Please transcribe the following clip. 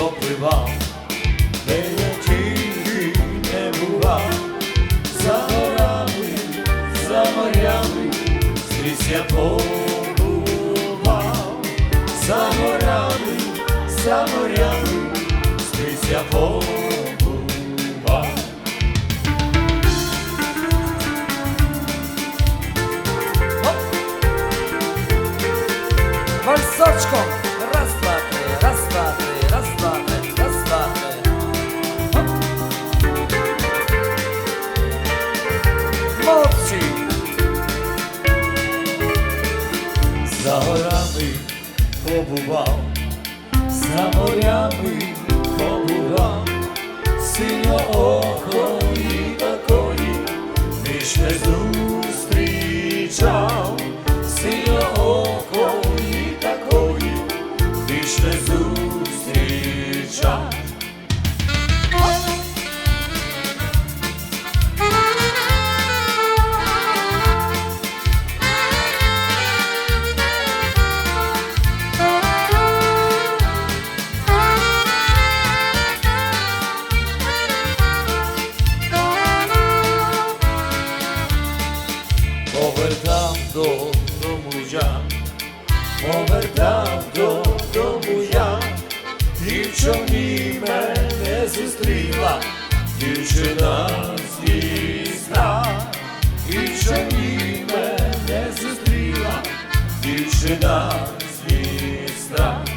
допливав, де я тільки не бував, за горами, за морями, скрізь я побував, за горами, за морями, скрізь я побував. Вальсочко! Горами побував, за морями побував, синьоокої такої, більш не зустрічав, синьоокої такої, більш не зустрічав. я, повертав додому я, і в мене зустріла, дівчина звісна, дівчині в човні мене зустріла, дівчина звісна.